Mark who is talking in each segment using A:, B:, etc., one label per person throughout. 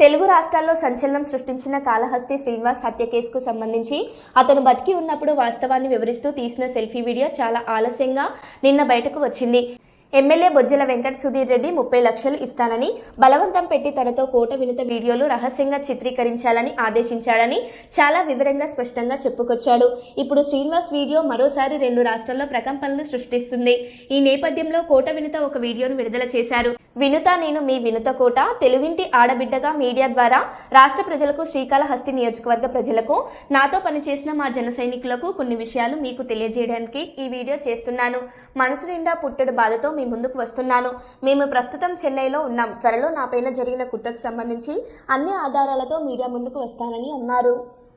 A: తెలుగు రాష్ట్రాల్లో సంచలనం సృష్టించిన కాళహస్తి శ్రీనివాస్ హత్య కేసుకు సంబంధించి అతను బతికి ఉన్నప్పుడు వాస్తవాన్ని వివరిస్తూ తీసిన సెల్ఫీ వీడియో చాలా ఆలస్యంగా నిన్న బయటకు వచ్చింది. ఎమ్మెల్యే బొజ్జల వెంకట సుధీర్ రెడ్డి ముప్పై లక్షలు ఇస్తానని బలవంతం పెట్టి తనతో కోట వినుత వీడియోలు రహస్యంగా చిత్రీకరించాలని ఆదేశించాడని చాలా వివరంగా స్పష్టంగా చెప్పుకొచ్చాడు. ఇప్పుడు శ్రీనివాస్ వీడియో మరోసారి రెండు రాష్ట్రాల్లో ప్రకంపనలు సృష్టిస్తుంది. ఈ నేపథ్యంలో కోట వినుత ఒక వీడియోను విడుదల చేశారు. వినుత నేను మీ వినుత కోట. తెలుగింటి ఆడబిడ్డగా మీడియా ద్వారా రాష్ట్ర ప్రజలకు శ్రీకాళహస్తి నియోజకవర్గ ప్రజలకు నాతో పనిచేసిన మా జన సైనికులకు కొన్ని విషయాలు మీకు తెలియజేయడానికి ఈ వీడియో చేస్తున్నాను. మనసు నిండా పుట్టడు బాధతో మీ ముందుకు వస్తున్నాను. మేము ప్రస్తుతం చెన్నైలో ఉన్నాం. త్వరలో నాపైన జరిగిన కుట్రకు సంబంధించి అన్ని ఆధారాలతో మీడియా ముందుకు వస్తానని అన్నారు.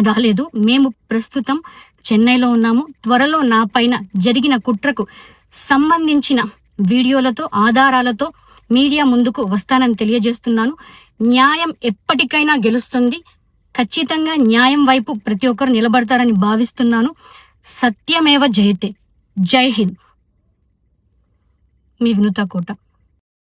B: రాలేదు. మేము ప్రస్తుతం చెన్నైలో ఉన్నాము. త్వరలో నా పైన జరిగిన కుట్రకు సంబంధించిన వీడియోలతో ఆధారాలతో మీడియా ముందుకు వస్తానని తెలియజేస్తున్నాను. న్యాయం ఎప్పటికైనా గెలుస్తుంది. ఖచ్చితంగా న్యాయం వైపు ప్రతి ఒక్కరు నిలబడతారని భావిస్తున్నాను. సత్యమేవ జయతే. జై హింద్. మీ వినుత కోట.